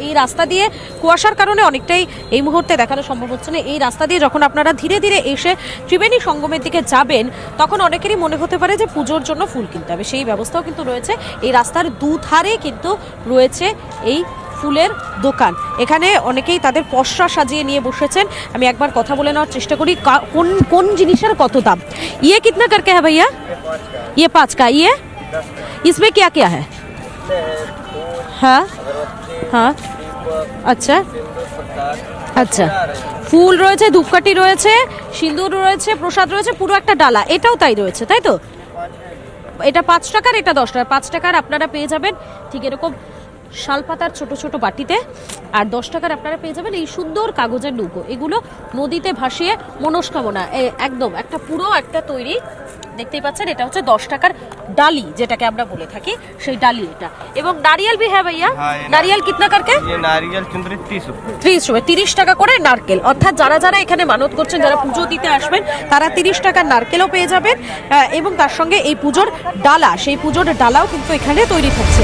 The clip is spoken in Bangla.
এই রাস্তা দিয়ে কুয়াশার কারণে অনেকটাই এই মুহূর্তে দেখানো সম্ভব হচ্ছে না এই রাস্তা দিয়ে যখন আপনারা ধীরে ধীরে এসে ত্রিবেণী সঙ্গমের দিকে যাবেন তখন অনেকেরই মনে হতে পারে যে পুজোর জন্য ফুল কিনতে হবে সেই ব্যবস্থাও কিন্তু রয়েছে এই রাস্তার দুধারে কিন্তু রয়েছে এই ফুলের দোকান এখানে অনেকেই তাদের পসরা সাজিয়ে নিয়ে বসেছেন আমি একবার কথা বলে নেওয়ার চেষ্টা করি কা- কোন কোন জিনিসের কত দাম ইয়ে কিতনা করকে হ্যাঁ ভাইয়া ये पाँच का ये इसमें क्या क्या है हाँ हाँ আচ্ছা। আচ্ছা। ফুল রয়েছে, ধূপকাঠি রয়েছে, সিঁদুর রয়েছে, প্রসাদ রয়েছে, পুরো একটা ডালা। এটাও তাই রয়েছে, তাই তো? এটা পাঁচ টাকার, এটা দশ টাকা পাঁচ টাকার আপনারা পেয়ে যাবেন। ঠিক এরকম শালপাতার ছোট ছোট বাটিতে আর দশ টাকার আপনারা পেয়ে যাবেন এই সুন্দর কাগজের নৌকো। এগুলো নদীতে ভাসিয়ে মনস্কামনা একদম একটা পুরো একটা তৈরি দেখতেই পাচ্ছেন এটা হচ্ছে দশ টাকার ডালি যেটাকে আমরা বলে থাকি সেই ডালি এটা। এবং নারিয়েল ভি হ্যাঁ ভাইয়া? হ্যাঁ, নারিয়েল কিতনা কারকে? নারিয়েল ত্রিশ রুপে। তিরিশ টাকা করে নারকেল। অর্থাৎ যারা যারা এখানে মানত করছেন যারা পুজো দিতে আসবেন তারা তিরিশ টাকার নারকেলও পেয়ে যাবেন এবং তার সঙ্গে এই পুজোর ডালা সেই পুজোর ডালাও কিন্তু এখানে তৈরি হচ্ছে